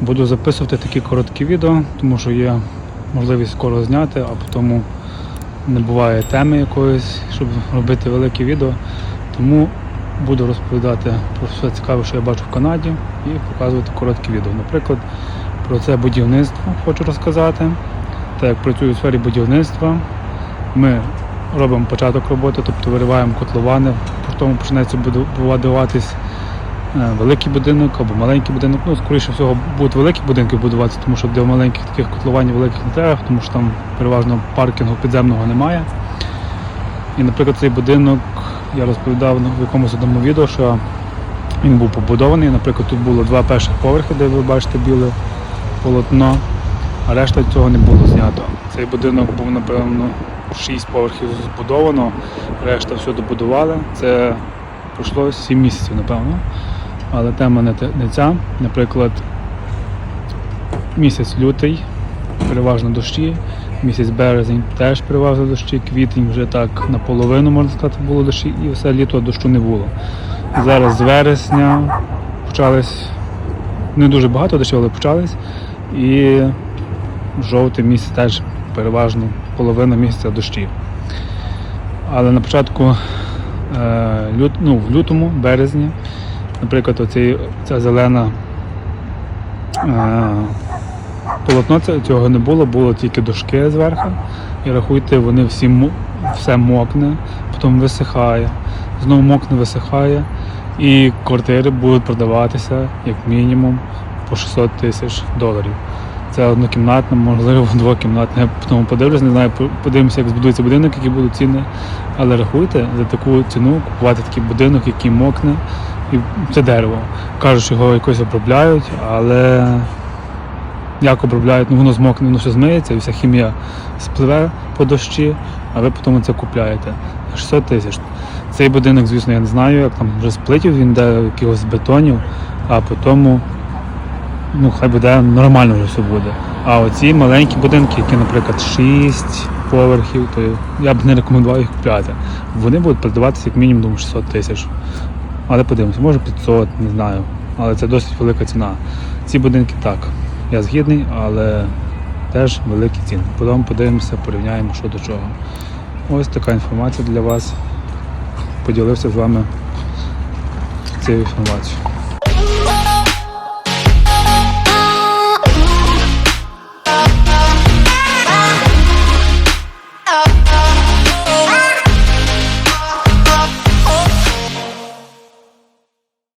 Буду записувати такі короткі відео, тому що є можливість скоро зняти, а потім не буває теми якоїсь, щоб робити велике відео. Тому буду розповідати про все цікаве, що я бачу в Канаді, і показувати короткі відео. Наприклад, про це будівництво хочу розказати. Так як працюю у сфері будівництва, ми робимо початок роботи, тобто вириваємо котловани, потім починається будуватись великий будинок або маленький будинок. Ну, скоріше всього, будуть великі будинки будуватися, тому що для маленьких таких котлованів великих не треба, тому що там переважно паркінгу підземного немає. І, наприклад, цей будинок я розповідав в якомусь одному відео, що він був побудований. Наприклад, тут було два перших поверхи, де ви бачите біле полотно, а решта цього не було знято. Цей будинок був, напевно, 6 поверхів збудовано, решта все добудували. Це пройшло 7 місяців, напевно. Але тема не, ця. Наприклад, місяць лютий, переважно дощі, місяць березень теж переважно дощі, квітень вже так наполовину, можна сказати, було дощі, і все літо дощу не було. Зараз з вересня почались не дуже багато дощів, але почались. І жовтий місяць теж переважно половина місяця дощі. Але на початку е, ну, в лютому, березні, наприклад, оцей, ця зелена е, полотно цього не було, було тільки дошки зверху. І рахуйте, вони всі все мокне, потім висихає, знову мокне, висихає. І квартири будуть продаватися як мінімум по 600 тисяч доларів. Це однокімнатна, можливо, двокімнатна. Я потім подивлюсь, не знаю, подивимося, як збудується будинок, які будуть ціни. Але рахуйте, за таку ціну купувати такий будинок, який мокне, і це дерево. Кажуть, його якось обробляють, але як обробляють, ну воно змокне, воно все змиється, і вся хімія спливе по дощі, а ви потім це купляєте. 600 тисяч. Цей будинок, звісно, я не знаю, як там вже сплитів, він де якихось бетонів, а потім ну, хай буде нормально вже все буде. А оці маленькі будинки, які, наприклад, 6 поверхів, то я б не рекомендував їх купляти. Вони будуть продаватися як мінімум 600 тисяч. Але подивимося, може 500, не знаю. Але це досить велика ціна. Ці будинки так. Я згідний, але теж великі ціни. Потім подивимося, порівняємо, що до чого. Ось така інформація для вас. Поділився з вами цією інформацією.